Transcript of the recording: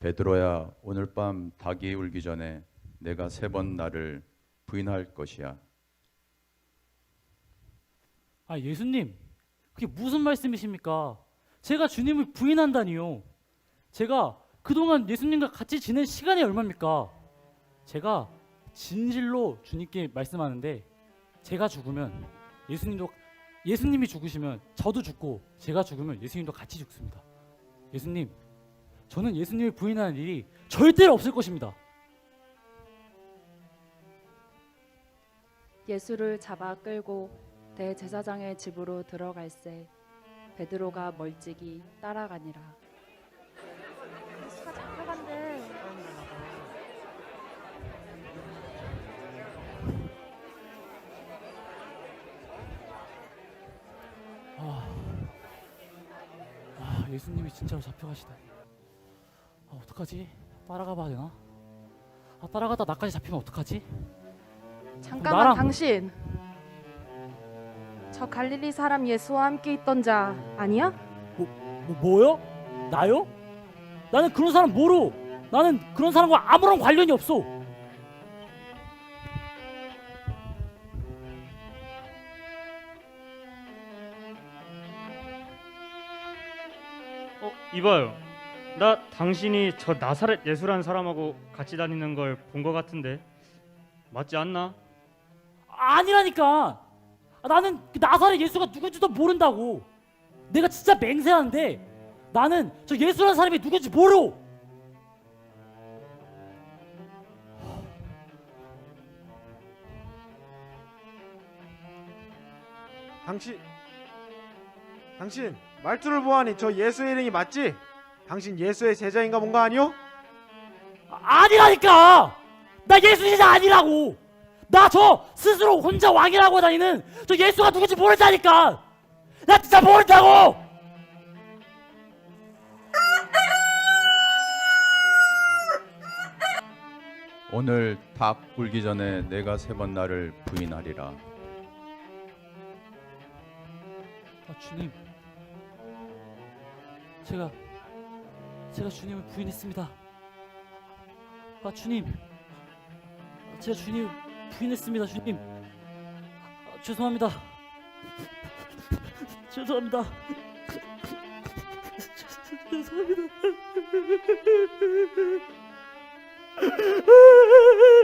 베드로야 오늘 밤 닭이 울기 전에 내가 세 번 나를 부인할 것이야. 아 예수님 그게 무슨 말씀이십니까? 제가 주님을 부인한다니요. 제가 그동안 예수님과 같이 지낸 시간이 얼마입니까? 제가 진실로 주님께 말씀하는데 제가 죽으면 예수님도 예수님이 죽으시면 저도 죽고 제가 죽으면 예수님도 같이 죽습니다. 예수님 저는 예수님을 부인하는 일이 절대로 없을 것입니다. 예수를 잡아 끌고 대제사장의 집으로 들어갈새 베드로가 멀찍이 따라가니라 예수가 잡혀간대. 아 예수님이 진짜로 잡혀가시다니. 아 어떡하지? 따라가 봐야 되나? 아 따라가다 나까지 잡히면 어떡하지? 잠깐만 나랑- 당신. 저 갈릴리 사람 예수와 함께 있던 자 아니야? 뭐, 뭐요? 나요? 나는 그런 사람 모르. 나는 그런 사람과 아무런 관련이 없어. 어, 이봐요. 나 당신이 저 나사렛 예수란 사람하고 같이 다니는 걸 본 것 같은데 맞지 않나? 아니라니까. 아, 나는 그 나사렛 예수가 누군지도 모른다고. 내가 진짜 맹세하는데 나는 저 예수라는 사람이 누군지 모르. 당신 당신 말투를 보아하니 저 예수의 이름이 맞지? 당신 예수의 제자인가 뭔가 아니오? 아, 아니라니까. 나 예수 진짜 아니라고. 나 저 스스로 혼자 왕이라고 다니는 저 예수가 누군지 모른다니까. 나 진짜 모른다고. 오늘 닭 울기 전에 내가 세 번 나를 부인하리라. 아, 주님, 제가 제가 주님을 부인했습니다. 아 주님, 제가 주님 부인했습니다, 주님. 아, 죄송합니다. 죄송합니다. 죄송합니다.